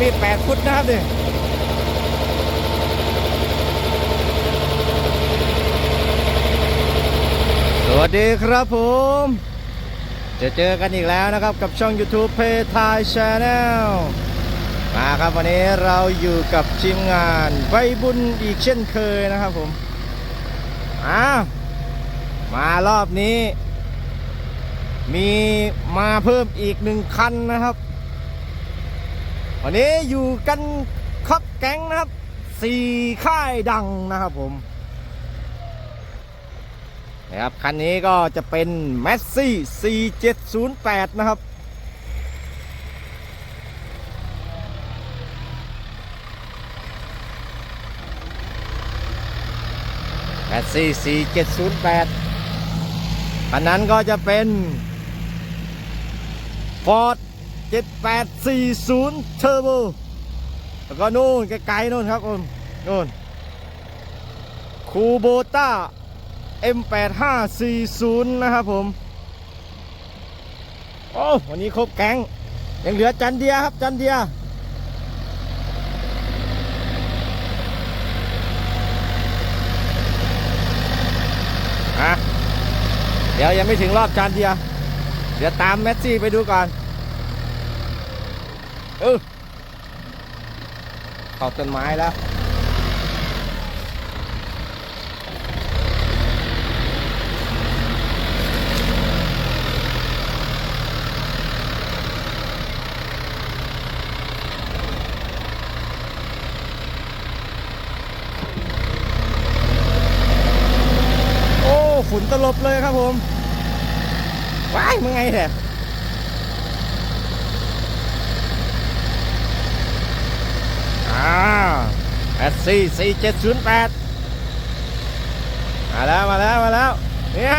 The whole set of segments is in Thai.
มีด8ฟุตนะครับเนี่ยสวัสดีครับผม จะเจอกันอีกแล้วนะครับกับช่อง YouTube p a y t h a i Channel มาครับวันนี้เราอยู่กับทีมงานใบบุญอีกเช่นเคยนะครับผมอ้าวมารอบนี้ มีมาเพิ่มอีกหนึ่งคันนะครับ วันนี้อยู่กันครับแก๊งนะครับสี่ค่ายดังนะครับผมนะครับคันนี้ก็จะเป็น m a s s i 4708 นะครับแปดสี่สี่เจ็ดศูนย์แปดคันนั้นก็จะเป็น Ford 7840 Turbo แล้วก็นู่นไกลๆนู่นครับผมนู่นคูโบต้า M8540 นะครับผม โอ้วันนี้ครบแก๊ง ยังเหลือจันเดียครับจันเดียเดี๋ยวยังไม่ถึงรอบจานเดีย เดี๋ยวตามแมสซี่ไปดูก่อน เออเข้าต้นไม้แล้วโอ้ฝุ่นตลบเลยครับผม ว้ายมึงไงแท้อ้าว แปดสี่สี่เจ็ดศูนย์แปดมาแล้วมาแล้วมาแล้วเนี่ย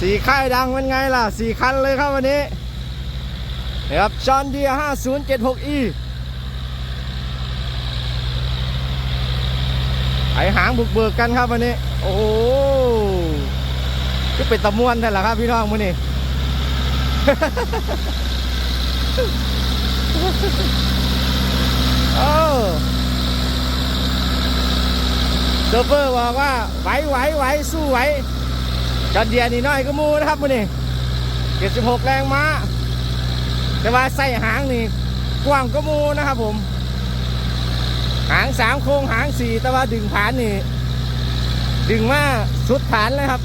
สี่ค่ายดังเป็นไงล่ะสี่คันเลยครับวันนี้นะครับจอนเดียห้าศูนย์เจ็ดหกอีไอหางบุกเบิกกันครับวันนี้ โอ้โหก็เป็นตะมวนแต่ละครับพี่น้องมื้อนี้ โอ้โชเฟอร์บอกว่าไหวไหวไหวสู้ไหวจอนเดียนี่น้อยก็มูนะครับมื้อนี้76แรงม้า แต่ว่าใส่หางนี่กว้างก็มูนะครับผม หางสามโครงหางสี่แต่ว่าดึงผานนี่ ดึงมาสุดผานเลยครับ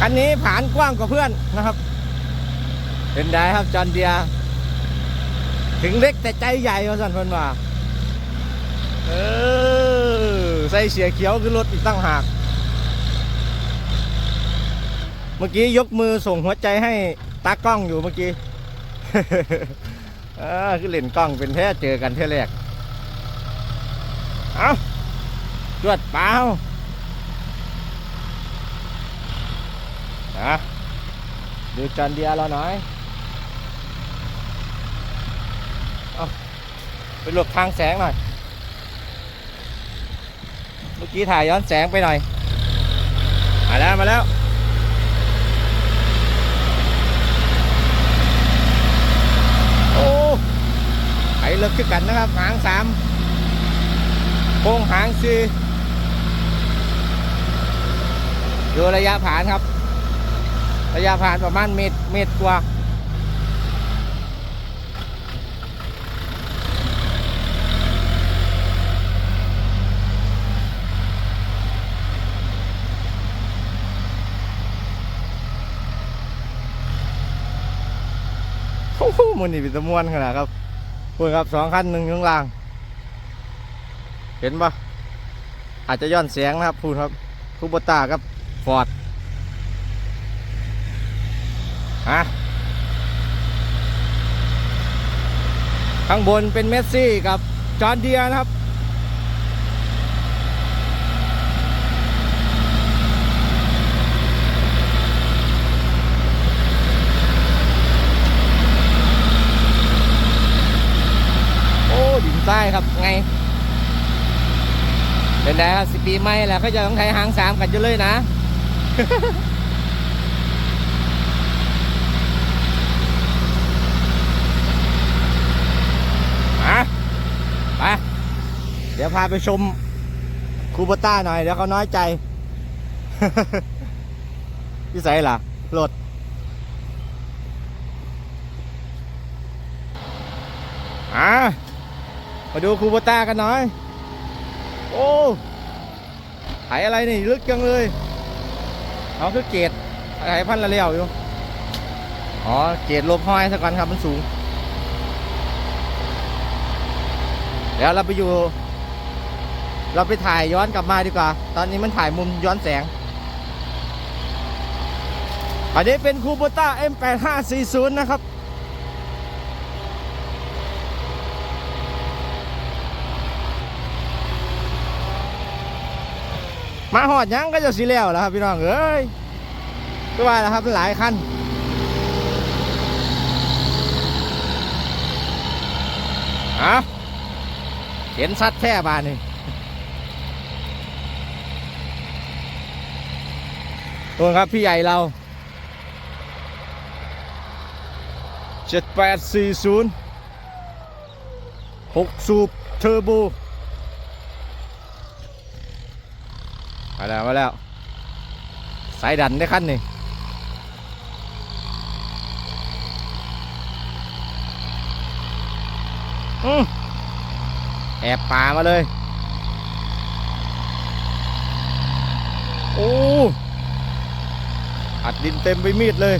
คันนี้ผานกว้างกว่าเพื่อนนะครับ เป็นได้ครับจอนเดีย ถึงเล็กแต่ใจใหญ่ว่าสันเพิ่นว่าเออใส่เสียเขียวคือรถอีกตั้งหากเมื่อกี้ยกมือส่งหัวใจให้ตากล้องอยู่เมื่อกี้ออคือเล่นกล้องเป็นแท้เจอกันเท่าแรกเอาจวดเปล่าอะดูจอนเดียเราหน่อยเอาไป หลบทางแสงหน่อย เมื่อกี้ถ่ายย้อนแสงไปหน่อย มาแล้วมาแล้วโอ้ไอ้เลิกขึ้นกันนะครับหางสามโค้งหางสี่ดูระยะผ่านครับ ระยะผ่านประมาณเมตรเมตรกว่า มูนนี่เป็นตะมวนขนาดครับพูดครับสองคันหนึ่งข้างล่าง เห็นปะอาจจะย้อนแสงนะครับพูดครับคูบตาครับฟอร์ดฮะข้างบนเป็นเมสซี่กับจอร์นเดียนะครับ ใต้ครับไง เป็นไงครับสิปีไม่แล้วก็จะต้องใช้หางสามกันอยู่เลยนะไป เดี๋ยวพาไปชมคูบต้าหน่อย เดี๋ยวเขาน้อยใจพี่ใส่ล่ะรถอ่า มาดูคูโบต้ากันหน่อย โอ้ไถอะไรนี่ลึกจังเลย เอาคือเกตไถพันละเลี้ยวอยู่ อ๋อ เกตลบห้อยซะก่อนครับมันสูง เดี๋ยวเราไปอยู่ เราไปถ่ายย้อนกลับมาดีกว่า ตอนนี้มันถ่ายมุมย้อนแสง อันนี้เป็นคูโบต้า M8540 นะครับ มาหอดยังก็จะสีแล้วแล้วครับพี่น้องเอ้ยก็ว่าแล้วครับหลายคันอะเห็นชัดแท้บานนี่ตัวครับพี่ใหญ่เรา7840 6สูบเทอร์โบ มาแล้วมาแล้ว สายดันได้ขั้นนี่อืมแอบป่ามาเลย โอ้ อัดดินเต็มไปมีดเลย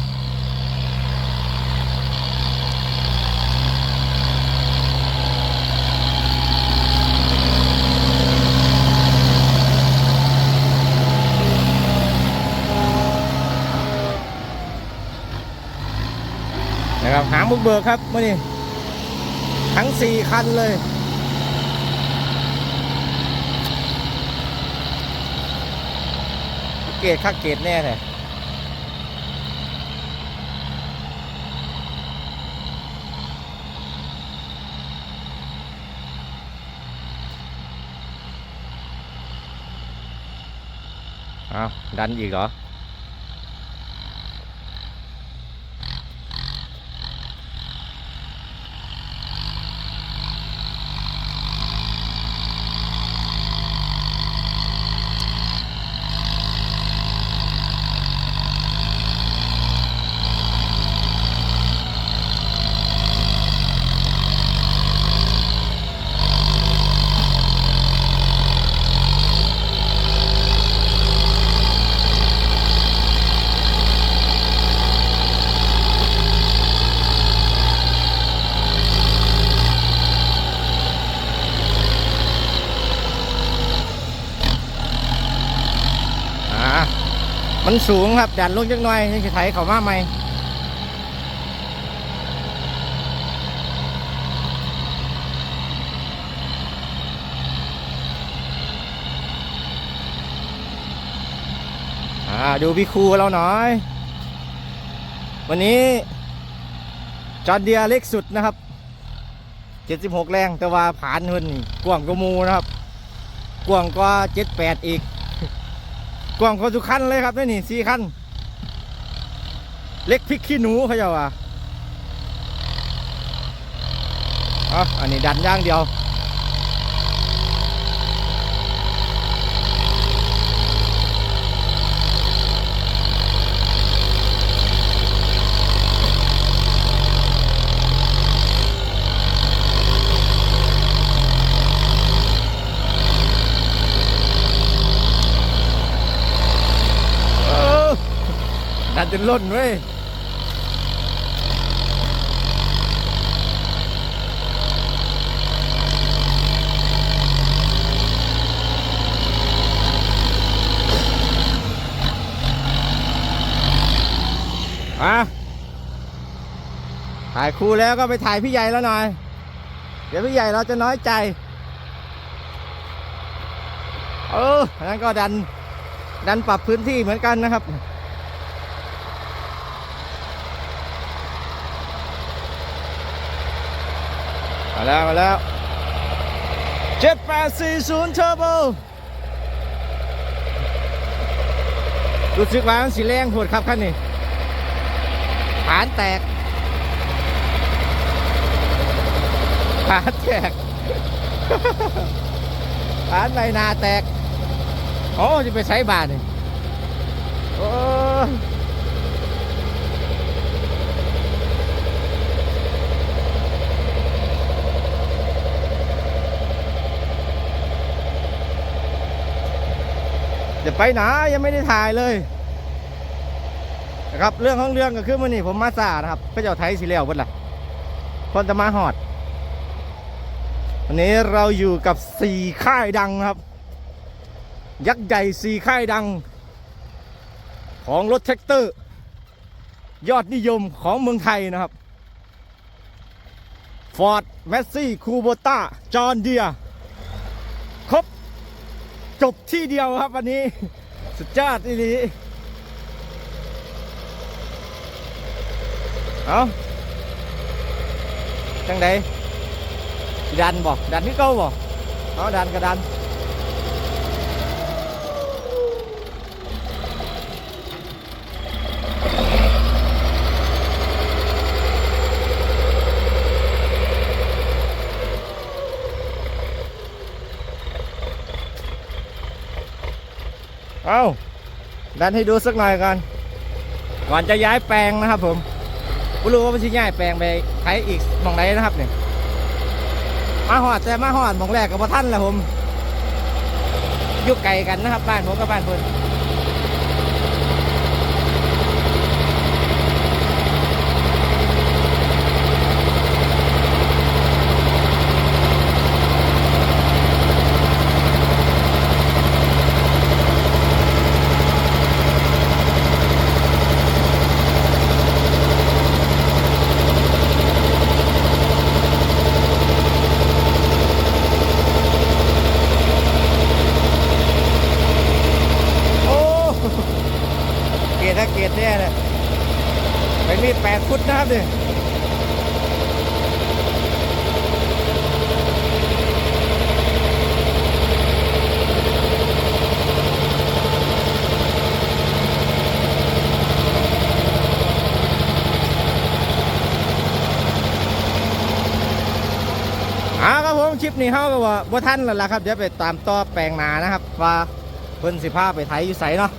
นะครับ หางบุกเบิกครับมื่อนี้ทั้งสี่คันเลย เกตคักเกตแน่เลยเอาวดันอีกเหรอา มันสูงครับดันลงจักหน่อยนี่คือไถเขามาใหม่อ่าดูพี่ครูเราหน่อย วันนี้จอร์เดียเล็กสุดนะครับ 76 แรงแต่ว่าผ่านเพิ่นกว้างกมูนะครับ กว้างกว่า78 อีก กว้างเขาทุกคันเลยครับนี่นี่สี่คัน เล็กพริกขี้หนูเขาจะว่าอ๋ออันนี้ดันย่างเดียว จนล้นเว้ยอะถ่ายครูแล้วก็ไปถ่ายพี่ใหญ่แล้วหน่อย เดี๋ยวพี่ใหญ่เราจะน้อยใจ เอองั้นก็ดัน ดันปรับพื้นที่เหมือนกันนะครับ มาแล้ว มาแล้ว7840 Turbo รู้สึกว่ามันสีแรงโหดครับคันนี้ฐานแตกฐานแตกปานใบนาแตก โอ้จะไปใช้บาทนี่โอ้ ไปไหนยังไม่ได้ถ่ายเลยนะครับเรื่องของเรื่องก็คือมื่อนี้ผมมาซานะครับพระเจ้าไทยสิเลียวเบิดล่ะคนจะมาหอด วันนี้เราอยู่กับสี่ค่ายดังครับ ยักษ์ใหญ่สี่ค่ายดัง ของรถแท็กเตอร์ ยอดนิยมของเมืองไทยนะครับฟอร์ดแมสซี่คูโบต้าจอห์นเดียรบ จบที่เดียวครับวันนี้ สุดยอดอีนี้เอาจังไดดันบอกดันที่เก้าบอกเอาดันก็ดัน เอาดันให้ดูสักหน่อยก่อนก่อนจะย้ายแปลงนะครับ ผมไม่รู้ว่ามันจะย้ายแปลงไปใช้อีกมองไหนนะครับเนี่ยมาหอดแต่มาหอดมองแรกกับพ่ท่านแหละผมยุ่ไกลกันนะครับบ้านผมกับบ้านเพื่อนโอ้เกตนะเกตเนี่ยนะไปมีดแปดฟุตนะครับเนี่ยอ่าครับผมคลิป นี้เขาก็ว่าบ่ท่านแล้วล่ะครับเดี๋ยวไปตามต่อแปลงนานะครับว่าเพิ่นสิพาไปไทยอยู่ไสเนาะ